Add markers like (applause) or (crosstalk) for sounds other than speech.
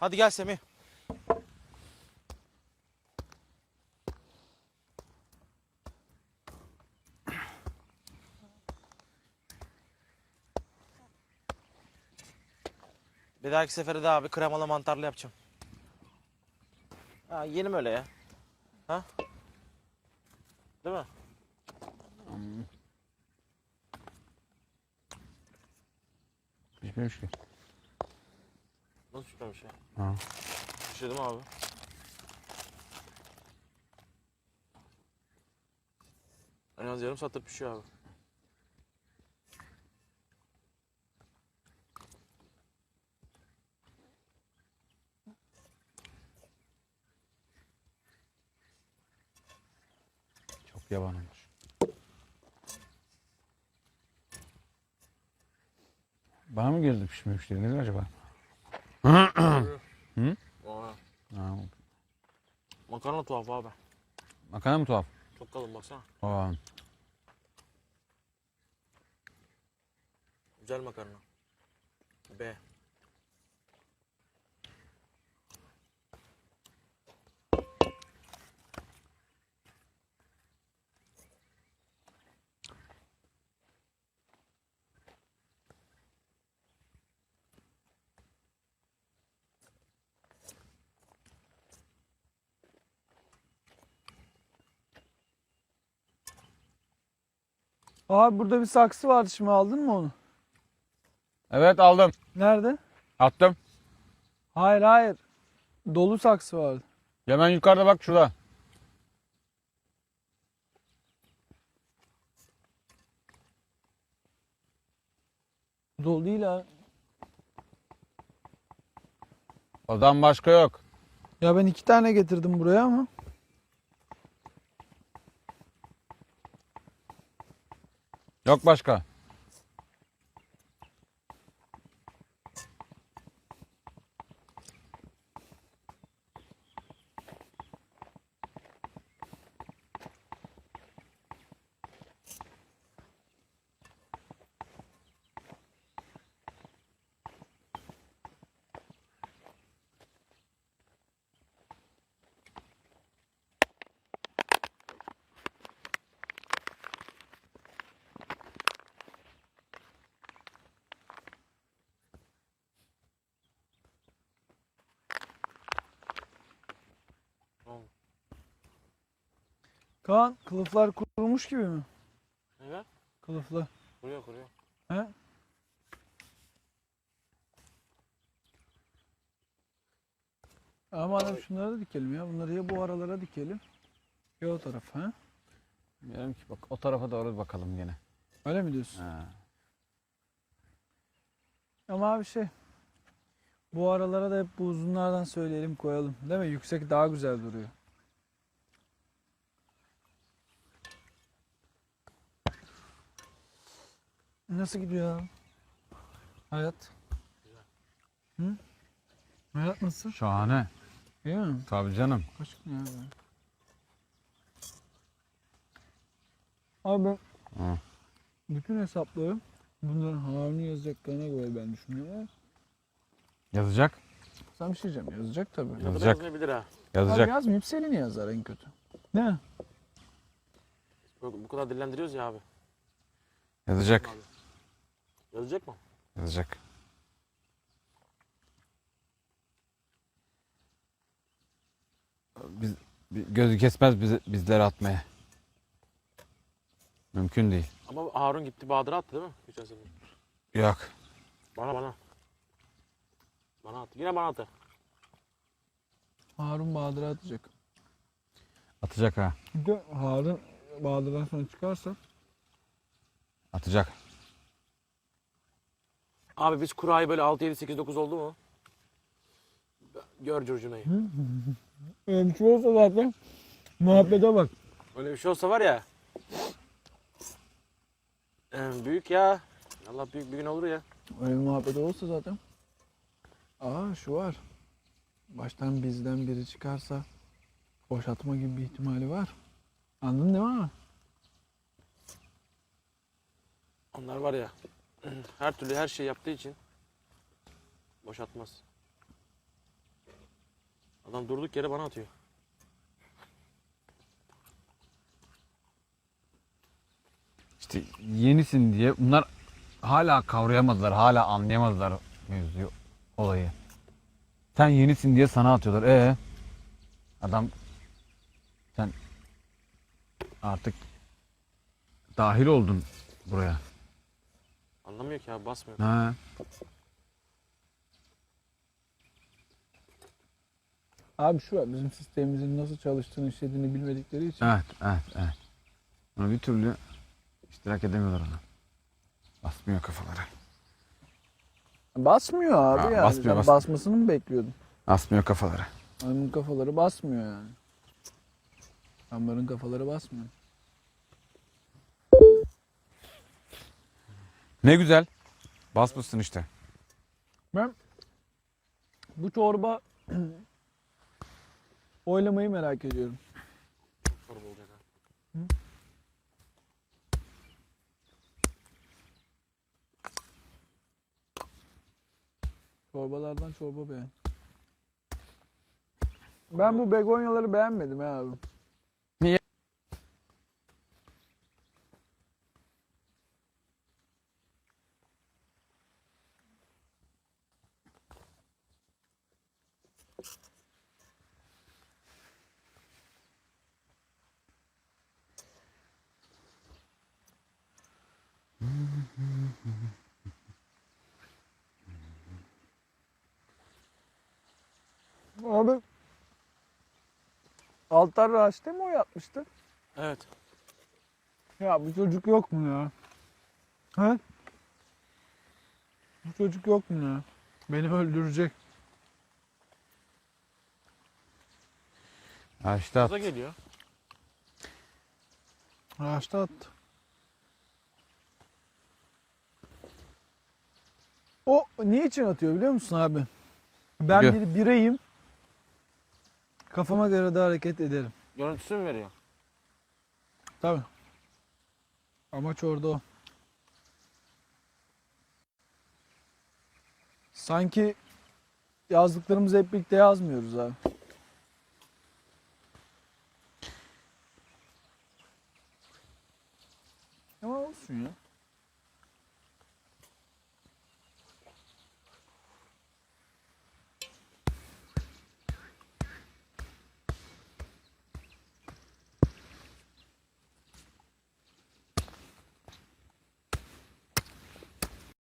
Hadi gel Semih. Bir dahaki sefere de abi kremalı mantarlı yapacağım. Ha yenim öyle ya. Ha? Değil mi? Pişmemiş ki. Nasıl pişmemiş ya? Ha. Mi abi? En az yarım saattir pişiyor abi. Çok yavan olmuş. Bana mı geldi pişmemiş? Nedir acaba? Hı? (clears throat) Makarna tuhaf abi. makarna mı tuhaf? Çok kalın baksana. Aa, Güzel makarna. B. Abi burada bir saksı vardı şimdi aldın mı onu? Evet aldım. Nerede? Attım. Hayır hayır. Dolu saksı vardı. Hemen yukarıda bak şurada. Dolu değil ha. Odan başka yok. Ya ben iki tane getirdim buraya ama. Yok başka. Kaan kılıflar kurumuş gibi mi? Evet. Kılıflar. Kuruyor kuruyor. He? Ama madem şunları da dikelim ya. Bunları ya bu aralara dikelim. Ya o tarafa ha? Diyelim ki bak o tarafa doğru bakalım gene. Öyle mi diyorsun? Ha. Ama abi şey. Bu aralara da hep bu uzunlardan söyleyelim koyalım. Değil mi? Yüksek daha güzel duruyor. Nasıl gidiyor abi? Hayat. Hı? Hayat nasıl? Şahane. İyi mi? Tabii canım. Kaç gün ya? Abi ben Hı. bütün hesapları bunların Harun'u yazacaklarına göre ben düşünüyorum. ama Yazacak. Sana bir şey diyeceğim. Yazacak tabii. Yazacak. Yazacak. Yazmayabilir ha. Abi Yazacak. yazmayıp Selin yazar en kötü. Ne? Bu, bu kadar dillendiriyoruz ya abi. Yazacak. Yazacak mı? Yazacak. Biz, bi- gözü kesmez bizi, bizleri atmaya. Mümkün değil. Ama Harun gitti Bahadır'a attı değil mi? Geçen sefer. Yok. Bana bana. Bana attı. Yine bana attı. Harun Bahadır'a atacak. Atacak ha. Harun Bahadır'dan sonra çıkarsa Atacak. Abi biz kurayı böyle 6, 7, 8, 9 oldu mu? Gör curcunayı. öyle bir şey olsa zaten muhabbete bak. Öyle bir şey olsa var ya. Ee, büyük ya. Allah büyük bir gün olur ya. Öyle bir muhabbet olsa zaten. Aa şu var. Baştan bizden biri çıkarsa boşaltma gibi bir ihtimali var. Anladın değil mi? Onlar var ya. (clears throat) Her türlü her şey yaptığı için boşaltmaz. Adam durduk yere bana atıyor. İşte yenisin diye bunlar hala kavrayamadılar, hala anlayamadılar mevzuyu, olayı. Sen yenisin diye sana atıyorlar. E adam sen artık dahil oldun buraya. Anlamıyor ki abi basmıyor. Ha. Abi şu var bizim sistemimizin nasıl çalıştığını işlediğini bilmedikleri için. Evet, evet, evet. Onu bir türlü iştirak edemiyorlar ona. Basmıyor kafaları. Basmıyor abi Ha, yani. basmıyor, Sen basmıyor. basmasını mı bekliyordun? Basmıyor kafaları. Adamın kafaları basmıyor yani. Adamların kafaları basmıyor. Ne güzel. Basmışsın işte. Ben bu çorba (clears throat) oylamayı merak ediyorum. Çorba olacak ha. Çorbalardan çorba beğen. Ben bu begonyaları beğenmedim ya abi. Abi Altar Raşit'e mi o yapmıştı? Evet. Ya bu çocuk yok mu ya? He? Bu çocuk yok mu ya? Beni öldürecek. İşte at. Gaza geliyor. Raşit'e attı. O niçin atıyor biliyor musun abi? Ben Biliyor. bir bireyim. Kafama göre de hareket ederim. Görüntüsü mü veriyor? Tabii. Amaç orada o. Sanki yazdıklarımızı hep birlikte yazmıyoruz abi.